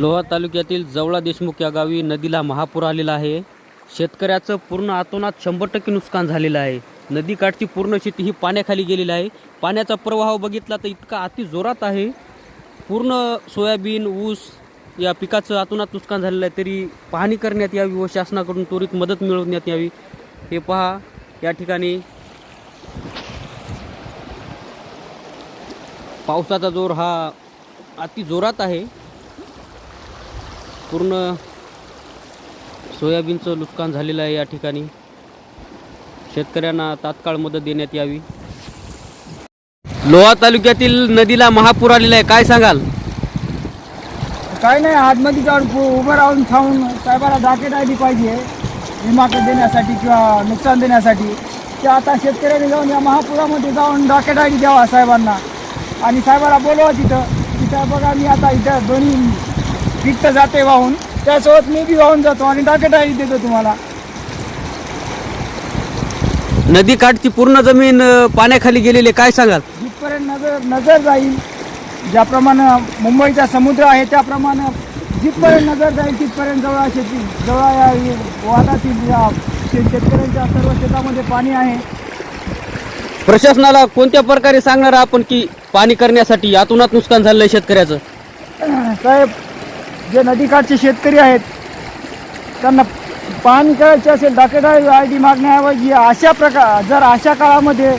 लोहा तालुक्यातील जवळा देशमुख या गावी नदीला महापूर आलेला आहे. शेतकऱ्याचं पूर्ण आतोनात शंभर टक्के नुकसान झालेलं आहे. नदीकाठची पूर्ण शेती ही पाण्याखाली गेलेली आहे. पाण्याचा प्रवाह बघितला तर इतका अति जोरात आहे. पूर्ण सोयाबीन ऊस या पिकाचं आतोनात नुकसान झालेलं आहे. तरी पाहणी करण्यात यावी व शासनाकडून त्वरित मदत मिळवण्यात यावी. हे पहा या ठिकाणी. पावसाचा जोर हा अति जोरात आहे. पूर्ण सोयाबीनचं नुकसान झालेलं आहे या ठिकाणी. शेतकऱ्यांना तात्काळ मदत देण्यात यावी. लोहा तालुक्यातील नदीला महापूर आलेला आहे. काय सांगाल? काय नाही आतमध्ये जाऊन पु- उभं राहून थांबून साहेबाला जाकेट आली पाहिजे विमा देण्यासाठी किंवा नुकसान देण्यासाठी. ते आता शेतकऱ्यांनी जाऊन या महापुरामध्ये जाऊन जाकेट आय द्यावा साहेबांना. आणि साहेबाला बोलवा तिथं. की साहेब बघा मी आता इथं दोन्ही पीक तर जाते वाहून. त्यासोबत मी बी वाहून जातो आणि डी देतो तुम्हाला. नदीकाठची पूर्ण जमीन अ, पाण्याखाली गेलेली आहे. काय सांगाल? जिथपर्यंत नजर नजर जाईल ज्याप्रमाणे मुंबईचा समुद्र आहे त्याप्रमाणे जिथपर्यंत नजर जाईल तिथपर्यंत जवळ शेती जवळ या वादातील या शे- शेतकऱ्यांच्या सर्व शेतामध्ये पाणी आहे. प्रशासनाला कोणत्या प्रकारे सांगणार आपण की पाणी करण्यासाठी आतोनात नुकसान झालेलं आहे शेतकऱ्याचं? साहेब जे नदीकाठचे शेतकरी आहेत त्यांना पाणी करायचे असेल दाखेदार आय डी मागण्याऐवजी अशा प्रकार जर अशा काळामध्ये